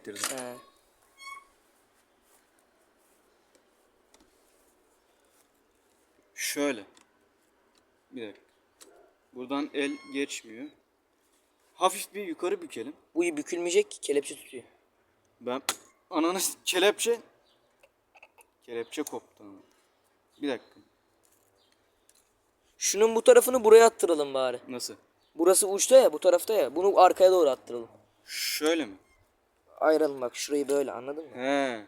bitirdim. He. Şöyle. Bir dakika. Buradan el geçmiyor. Hafif bir yukarı bükelim. Bu bükülmeyecek ki kelepçe tutuyor. Ben ananı kelepçe kelepçe koptu. ama. Bir dakika. Şunun bu tarafını buraya attıralım bari. Nasıl? Burası uçta ya bu tarafta ya. Bunu arkaya doğru attıralım. Şöyle mi? Ayıralım bak şurayı böyle anladın mı? He.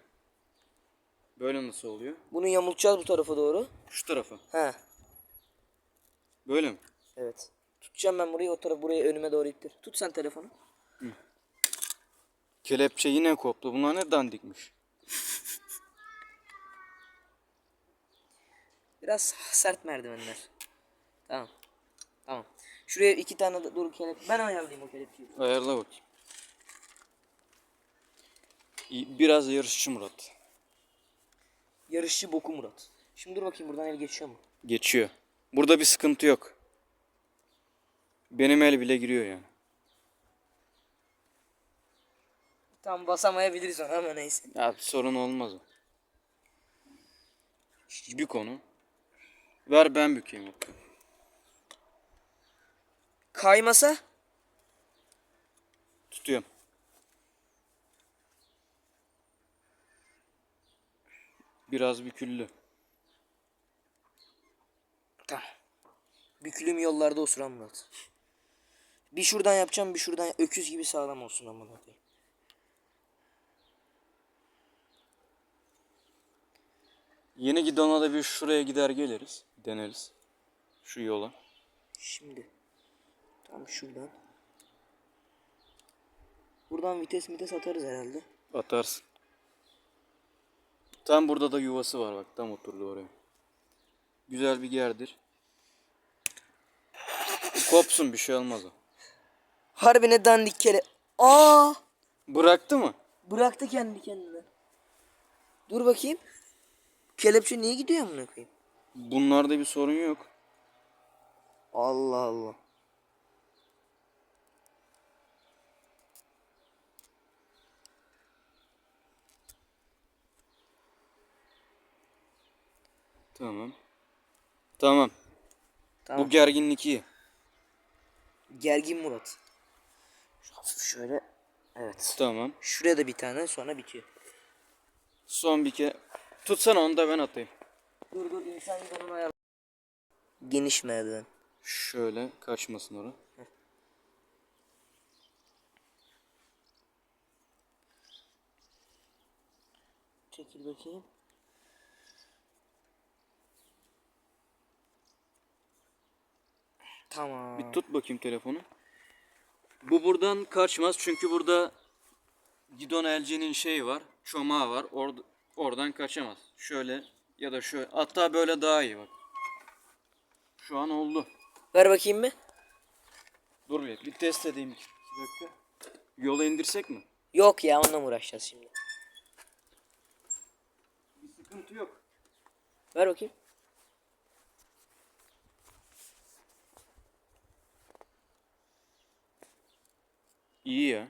Böyle nasıl oluyor? Bunu yamultacağız bu tarafa doğru. Şu tarafa. He. Böyle mi? Evet. Tutacağım ben burayı o taraf buraya önüme doğru ittir. Tut sen telefonu. Kelepçe yine koptu. Bunlar ne dandikmiş. Biraz sert merdivenler. Tamam. Tamam. Şuraya iki tane de dur kelepçe. Ben ayarlayayım o kelepçeyi. Ayarla bakayım. Biraz yarışçı Murat. Yarışçı boku Murat. Şimdi dur bakayım buradan el geçiyor mu? Geçiyor. Burada bir sıkıntı yok. Benim el bile giriyor yani. Tam basamayabiliriz ona ama neyse. Ya sorun olmaz o. Bir konu. Ver ben bükeyim. bakayım. Kaymasa Tutuyorum. Biraz büküldü. Tamam. Bükülüm yollarda osuran Murat. Bir şuradan yapacağım bir şuradan öküz gibi sağlam olsun amına koyayım. Yeni gidona da bir şuraya gider geliriz. Deneriz. Şu yola. Şimdi tam şuradan. Buradan vites vites atarız herhalde. Atarsın. Tam burada da yuvası var bak. Tam oturdu oraya. Güzel bir gerdir. Kopsun bir şey olmaz o. Harbine dandik kere. Aa! Bıraktı mı? Bıraktı kendi kendine. Dur bakayım. Kelepçe niye gidiyor amına koyayım? Bunlarda bir sorun yok. Allah Allah. Tamam. Tamam. Tamam. Bu gerginlik iyi. Gergin Murat. Hafif şöyle. Evet. Tamam. Şuraya da bir tane sonra bitiyor. Son bir kere. Tutsana onu da ben atayım. Dur dur insan yolunu ayar. Geniş merdiven. Şöyle kaçmasın orası. Çekil bakayım. Tamam. Bir tut bakayım telefonu. Bu buradan kaçmaz çünkü burada gidon elcinin şeyi var. Çomağı var. Or oradan kaçamaz. Şöyle ya da şöyle. Hatta böyle daha iyi bak. Şu an oldu. Ver bakayım mı? Dur bir, bir test edeyim. iki dakika. Yola indirsek mi? Yok ya onunla mı uğraşacağız şimdi? Bir sıkıntı yok. Ver bakayım. İyi ya.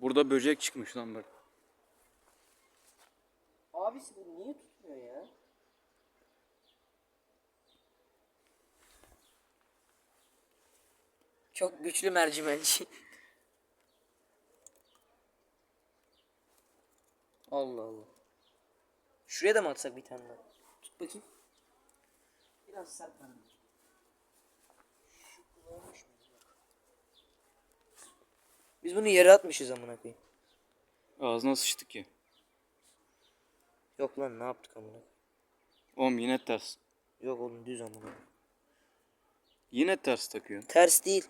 Burada böcek çıkmış lan bak. Abisi bu niye tutmuyor ya? Çok güçlü mercimenci. Allah Allah. Şuraya da mı atsak bir tane daha? Tut bakayım. Biraz sert bana. Biz bunu yere atmışız amına koyayım. Ağzına sıçtık ya. Yok lan ne yaptık amına koyayım? Oğlum yine ters. Yok oğlum düz amına koyayım. Yine ters takıyor. Ters değil.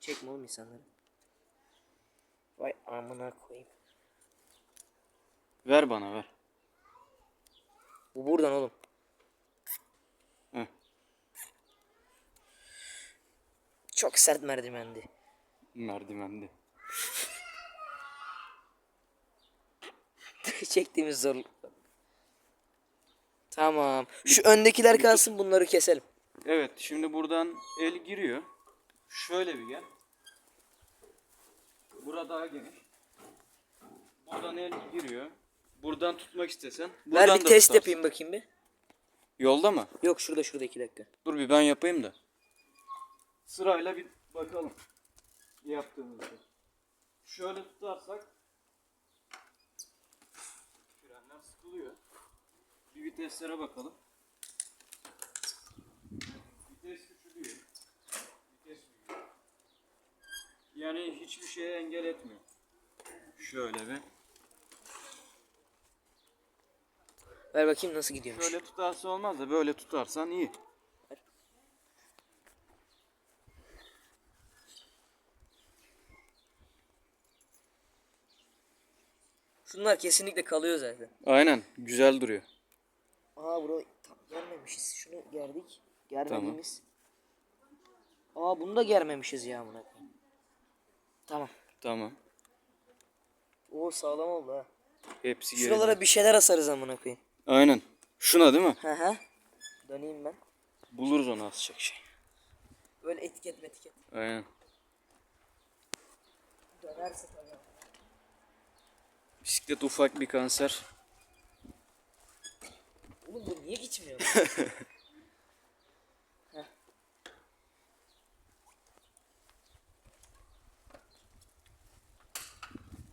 Çekme oğlum insanları. Vay amına koyayım. Ver bana ver. Bu buradan oğlum. Heh. Çok sert merdivendi. Merdivende. çektiğimiz zorluk. Tamam. Şu öndekiler kalsın bunları keselim. Evet şimdi buradan el giriyor. Şöyle bir gel. Burada daha geniş. Buradan el giriyor. Buradan tutmak istesen. Ver Buradan bir da test tutarsın. yapayım bakayım bir. Yolda mı? Yok şurada şurada iki dakika. Dur bir ben yapayım da. Sırayla bir bakalım. Yaptığımızda. Şöyle tutarsak frenler sıkılıyor. Bir viteslere bakalım. Vites küçülüyor. Vites büyüyor. Yani hiçbir şeye engel etmiyor. Şöyle bir. Ver bakayım nasıl gidiyormuş. Şöyle tutarsa olmaz da böyle tutarsan iyi. Şunlar kesinlikle kalıyor zaten. Aynen güzel duruyor. Aa bura tam germemişiz. Şunu gerdik. Germediğimiz. Aa bunu da germemişiz ya buna. Tamam. Tamam. O sağlam oldu ha. Hepsi. Şuralara bir şeyler asarız amına koyayım. Aynen. Şuna değil mi? Hı hı. Döneyim ben. Buluruz onu asacak şey. Böyle etiket etiket. Aynen. Dönerse tabii. Bisiklet ufak bir kanser. Oğlum bu niye gitmiyor?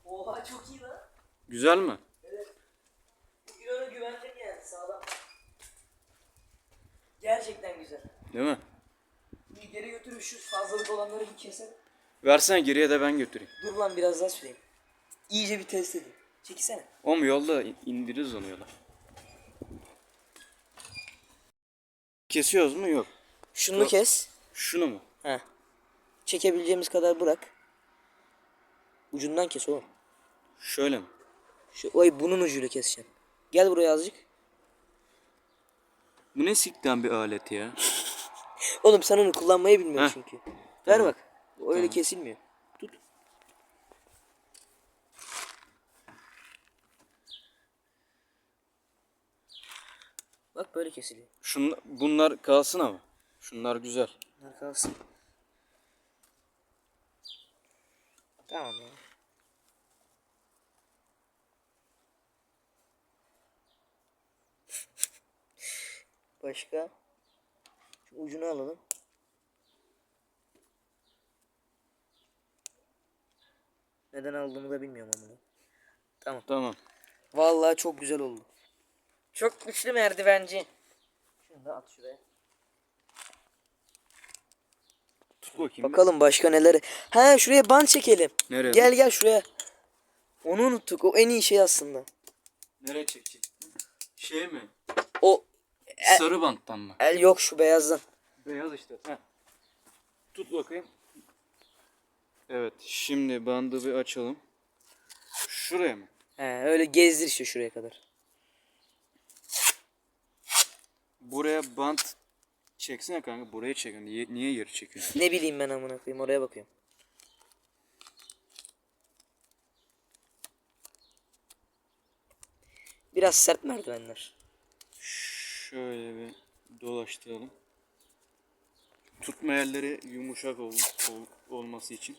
Oha çok iyi lan. Güzel mi? Bugün ona güvendim yani sağlam. Gerçekten güzel. Değil mi? Bir geri götürüp şu fazlalık olanları bir keselim. Versene geriye de ben götüreyim. Dur lan biraz daha süreyim. İyice bir test edeyim. Çekilsene. Oğlum yolda in- indiririz onu yola. Kesiyoruz mu? Yok. Şunu kes. Şunu mu? Heh. Çekebileceğimiz kadar bırak. Ucundan kes oğlum. Şöyle mi? Şu, oy bunun ucuyla keseceğim. Gel buraya azıcık. Bu ne sikten bir alet ya? Oğlum sen onu kullanmayı bilmiyorsun Heh. çünkü. Ver bak. O öyle kesilmiyor. Tut. Bak böyle kesiliyor. Şunlar, bunlar kalsın ama. Şunlar güzel. Bunlar kalsın. Tamam ya. Başka? Şu ucunu alalım. Neden aldığımı da bilmiyorum ama. Tamam. Tamam. Vallahi çok güzel oldu. Çok güçlü merdivenci. Şunu da at şuraya. Tut bakayım. Bakalım başka neler. Ha şuraya bant çekelim. Nereye? Gel gel şuraya. Onu unuttuk. O en iyi şey aslında. Nereye çekecek? Şey mi? O Sarı banttan mı? el yok şu beyazdan. Beyaz işte. Heh. Tut bakayım. Evet. Şimdi bandı bir açalım. Şuraya mı? He öyle gezdir işte şuraya kadar. Buraya bant çeksene kanka. Buraya çekin. Niye, niye yeri çekiyorsun? Ne bileyim ben amına koyayım oraya bakıyorum. Biraz sert merdivenler. Şöyle bir dolaştıralım. Tutma yerleri yumuşak ol, ol- olması için.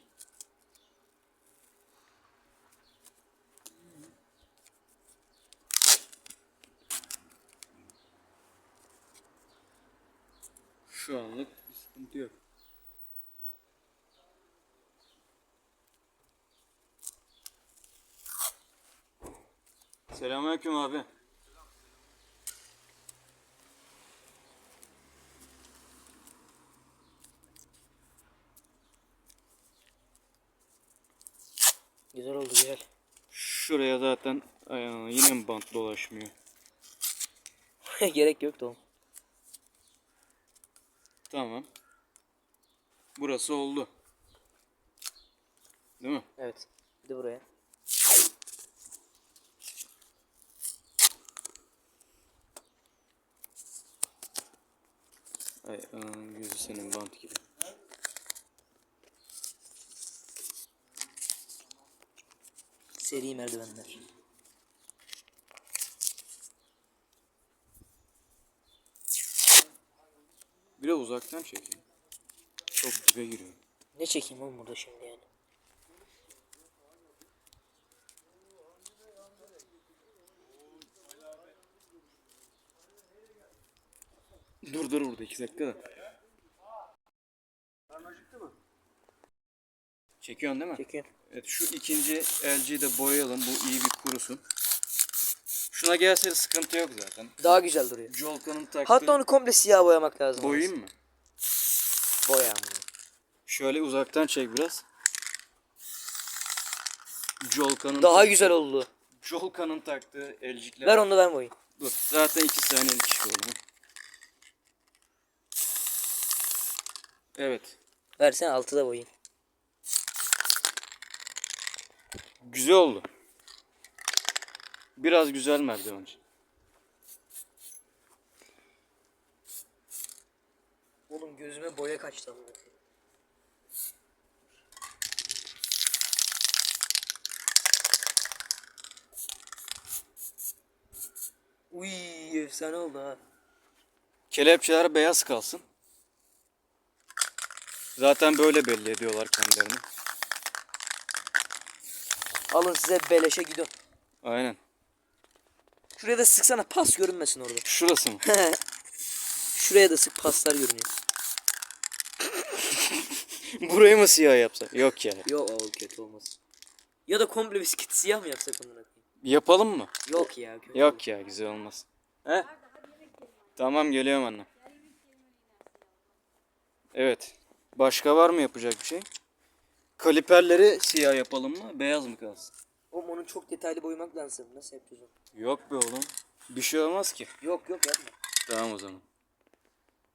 Şu anlık bir sıkıntı yok. Selamünaleyküm abi. Güzel oldu güzel. Şuraya zaten Aa, yine mi bant dolaşmıyor? Gerek yoktu oğlum. Tamam. Burası oldu. Değil mi? Evet. Bir de buraya. Ay, gözü senin bant gibi. seri merdivenler. Biraz uzaktan çekeyim. Çok dibe giriyor. Ne çekeyim oğlum burada şimdi yani? Dur dur burada iki dakika da. Çekiyorsun değil mi? Çekiyorum. Evet şu ikinci LG'yi de boyayalım. Bu iyi bir kurusun. Şuna gelse sıkıntı yok zaten. Daha güzel duruyor. Jolka'nın taktığı... Hatta onu komple siyah boyamak lazım. Boyayayım mı? Boya. Şöyle uzaktan çek biraz. Jolka'nın Daha güzel oldu. Jolka'nın taktığı elcikler. Ver onu da ben boyayayım. Dur. Zaten iki saniyelik iş oldu. Evet. Versene altı da boyayayım. Güzel oldu. Biraz güzel merdiven. Oğlum gözüme boya kaçtı koyayım. Uy efsane oldu ha. Kelepçeler beyaz kalsın. Zaten böyle belli ediyorlar kendilerini. Alın size beleşe gidin. Aynen. Şuraya da sıksana pas görünmesin orada. Şurası mı? Şuraya da sık paslar görünüyor. Burayı mı siyah yapsak? Yok ya. Yok o kötü olmaz. Ya da komple bisiklet siyah mı yapsak amına koyayım? Yapalım mı? Yok ya kötü. Yok ya güzel olmaz. He? Tamam geliyorum anne. Evet. Başka var mı yapacak bir şey? Kaliperleri siyah yapalım mı? Beyaz mı kalsın? Oğlum onu çok detaylı boyamak lazım. Nasıl yapacağız onu? Yok be oğlum. Bir şey olmaz ki. Yok yok yapma. Tamam o zaman.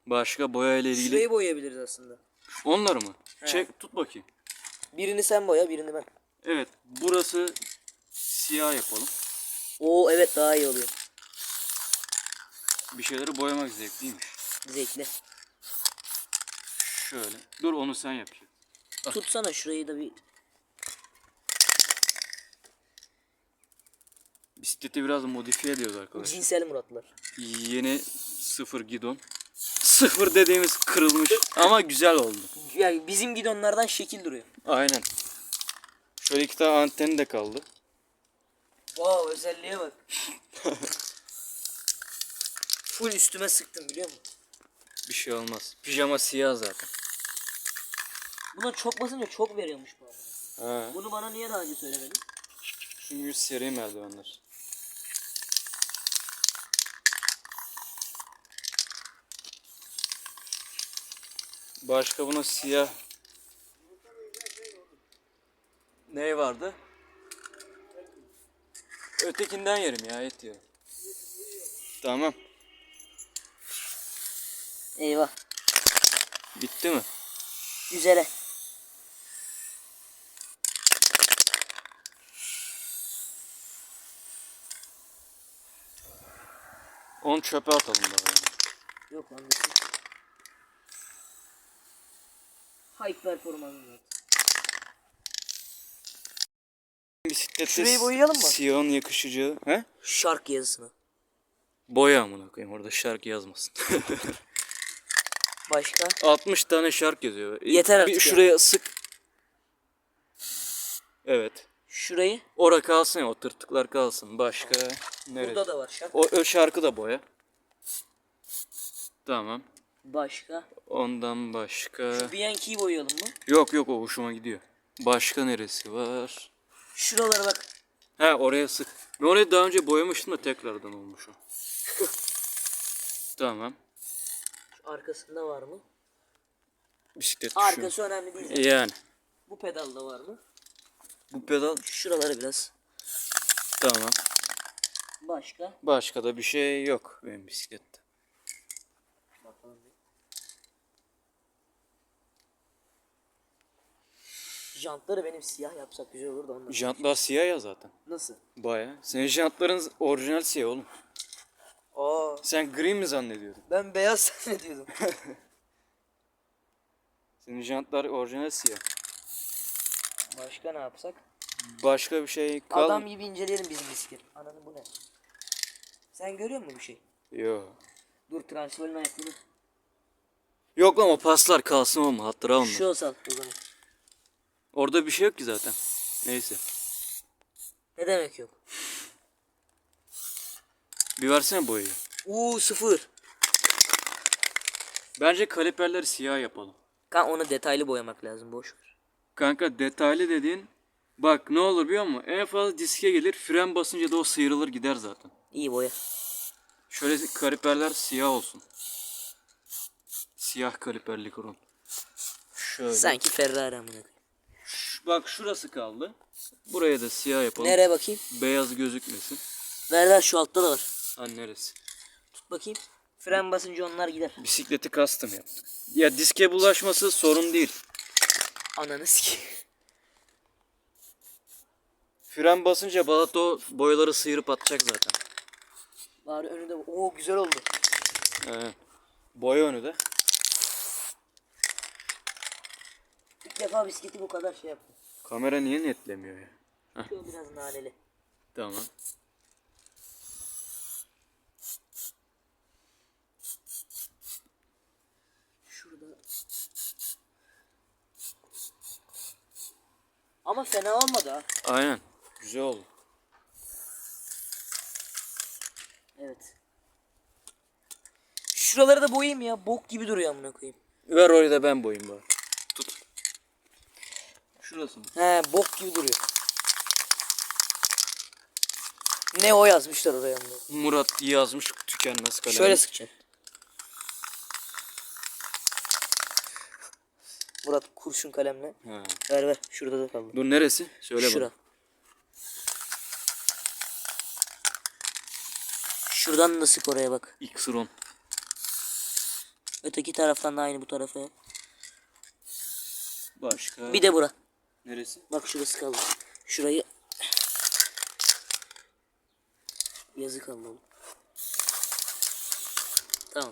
Başka boya ile ilgili. Şurayı boyayabiliriz aslında. Onları mı? He. Çek tut bakayım. Birini sen boya birini ben. Evet. Burası siyah yapalım. Oo evet daha iyi oluyor. Bir şeyleri boyamak zevkliymiş. Zevkli. Şöyle. Dur onu sen yap. Tutsana şurayı da bir Bisikleti biraz modifiye ediyoruz arkadaşlar. cinsel muratlar. Yeni sıfır gidon. Sıfır dediğimiz kırılmış ama güzel oldu. Yani bizim gidonlardan şekil duruyor. Aynen. Şöyle iki tane anteni de kaldı. Wow özelliğe bak. Full üstüme sıktım biliyor musun? Bir şey olmaz. Pijama siyah zaten. Buna çok basınca çok veriyormuş bu arada. Ha. Bunu bana niye daha önce söylemedin? Çünkü seri merdivenler. Başka buna siyah ne vardı? Ötekinden yerim ya et yerim. Tamam. Eyvah. Bitti mi? Üzere. Onu çöpe atalım da. Yok lan. High performans. Bisiklette Şurayı boyayalım mı? Siyahın yakışacağı. He? Şark yazısını. Boya amına koyayım orada şarkı yazmasın. Başka? 60 tane şarkı yazıyor. Yeter Bir artık ya. şuraya sık. Evet. Şurayı. Ora kalsın ya o tırtıklar kalsın. Başka nerede? Burada da var şark. O, o şarkı da boya. Tamam. Başka. Ondan başka. Şu Bianchi'yi boyayalım mı? Yok yok o hoşuma gidiyor. Başka neresi var? Şuralara bak. He oraya sık. Ben orayı daha önce boyamıştım da tekrardan olmuş o. tamam. Şu arkasında var mı? Bisiklet düşüyor. Arkası önemli değil. zaten. Yani. Bu pedalda var mı? Bu pedal Şuraları biraz. tamam. Başka. Başka da bir şey yok benim bisiklette. Bakalım. Jantları benim siyah yapsak güzel olur da ondan. Jantlar siyah ya zaten. Nasıl? Baya. Senin jantların orijinal siyah oğlum. Aa, Sen gri mi zannediyordun? ben beyaz zannediyordum. Senin jantlar orijinal siyah. Başka ne yapsak? Başka bir şey kal. Adam gibi inceleyelim bizim bisiklet. Ananı bu ne? Sen görüyor musun bir şey? Yo. Dur transferin ayakları. Yok lan o paslar kalsın olma hattıra onlar. Şu olsa o zaman. Orada bir şey yok ki zaten. Neyse. Ne demek yok? Bir versene boyayı. Uuu sıfır. Bence kaliperleri siyah yapalım. Kan onu detaylı boyamak lazım boş ver. Kanka detaylı dediğin bak ne olur biliyor musun? En fazla diske gelir fren basınca da o sıyrılır gider zaten. İyi boya. Şöyle kaliperler siyah olsun. Siyah kaliperli kron. Şöyle. Sanki Ferrari amına. Ş- Bak şurası kaldı. Buraya da siyah yapalım. Nereye bakayım? Beyaz gözükmesin. Ver ver şu altta da var. Ha neresi? Tut bakayım. Fren basınca onlar gider. Bisikleti custom yaptık. Ya diske bulaşması sorun değil. Ananı sikeyim. Fren basınca balato boyaları sıyırıp atacak zaten. Bari önünde Oo güzel oldu. Evet. Boya önü de. İlk defa bisikleti bu kadar şey yaptım. Kamera niye netlemiyor ya? Şu biraz naneli. Tamam. Şurada. Ama fena olmadı ha. Aynen. Güzel oldu. Evet. Şuraları da boyayayım ya. Bok gibi duruyor amına koyayım. Ver orayı da ben boyayım bari. Tut. Şurası mı? He bok gibi duruyor. Ne o yazmışlar oraya amına. Murat yazmış tükenmez kalem. Şöyle sıkacaksın. Murat kurşun kalemle. Ha. Ver ver. Şurada da kaldı. Dur neresi? Söyle Şura. bana. Şuradan da sık oraya bak. X-Ron. Öteki taraftan da aynı bu tarafa. yap. Başka. Bir de bura. Neresi? Bak şurası kaldı. Şurayı yazı kaldı oğlum. Tamam.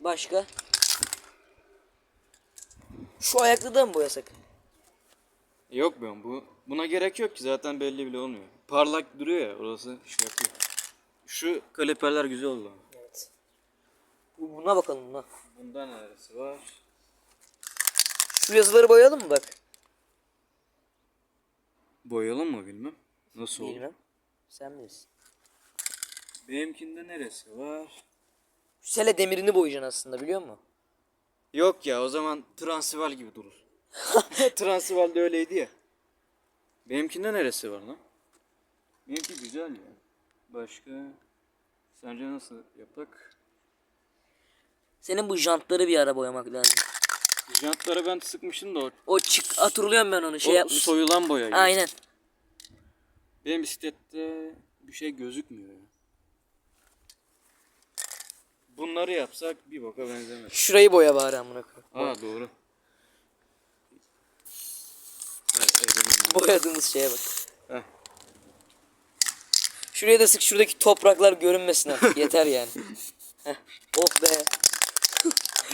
Başka? Şu ayaklı da mı boyasak? Yok be bu. Buna gerek yok ki zaten belli bile olmuyor. Parlak duruyor ya orası şey yapıyor. Şu kaliperler güzel oldu. Evet. Bu- Buna bakalım buna. Bunda neresi var? Şu yazıları boyayalım mı bak? Boyayalım mı bilmem. Nasıl olur? Bilmem. Sen bilirsin. Benimkinde neresi var? Şu sele demirini boyayacaksın aslında biliyor musun? Yok ya o zaman Transival gibi durur. Transival de öyleydi ya. Benimkinde neresi var lan? Benimki güzel ya. Başka? Sence nasıl yapak? Senin bu jantları bir ara boyamak lazım. Jantlara ben sıkmıştım da o, O çık hatırlıyorum ben onu şey o yapmış. soyulan boya. gibi. Aynen. Benim bisiklette bir şey gözükmüyor ya. Bunları yapsak bir boka benzemez. Şurayı boya bari amına koyayım. Aa doğru. Boyadığımız şeye bak. Heh. Şuraya da sık şuradaki topraklar görünmesin artık. Yeter yani. Heh. Oh be.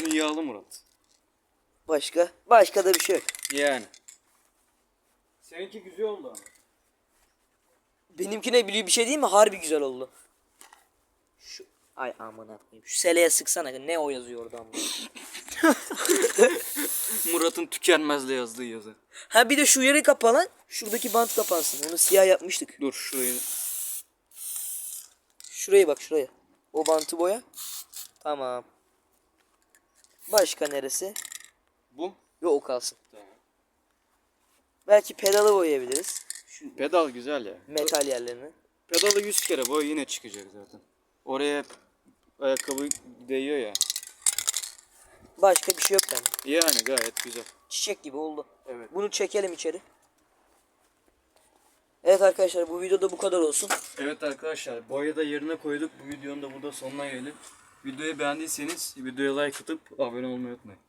Dünyalı Murat. Başka? Başka da bir şey yok. Yani. Seninki güzel oldu ama. Benimkine biliyor bir şey değil mi? Harbi güzel oldu. Şu ay amına koyayım. Şu seleye sıksana. Ne o yazıyor orada amına. Murat'ın tükenmezle yazdığı yazı. Ha bir de şu yeri kapa lan. Şuradaki bant kapansın. Onu siyah yapmıştık. Dur şurayı. Şuraya bak şuraya. O bantı boya. Tamam. Başka neresi? Bu. Yok o kalsın. Tamam. Belki pedalı boyayabiliriz. Şu Pedal güzel ya. metal yerlerini. Pedalı 100 kere boy yine çıkacak zaten. Oraya ayakkabı değiyor ya. Başka bir şey yok yani. Yani gayet güzel. Çiçek gibi oldu. Evet. Bunu çekelim içeri. Evet arkadaşlar bu videoda bu kadar olsun. Evet arkadaşlar boyayı da yerine koyduk. Bu videonun da burada sonuna gelelim. Videoyu beğendiyseniz videoya like atıp abone olmayı unutmayın.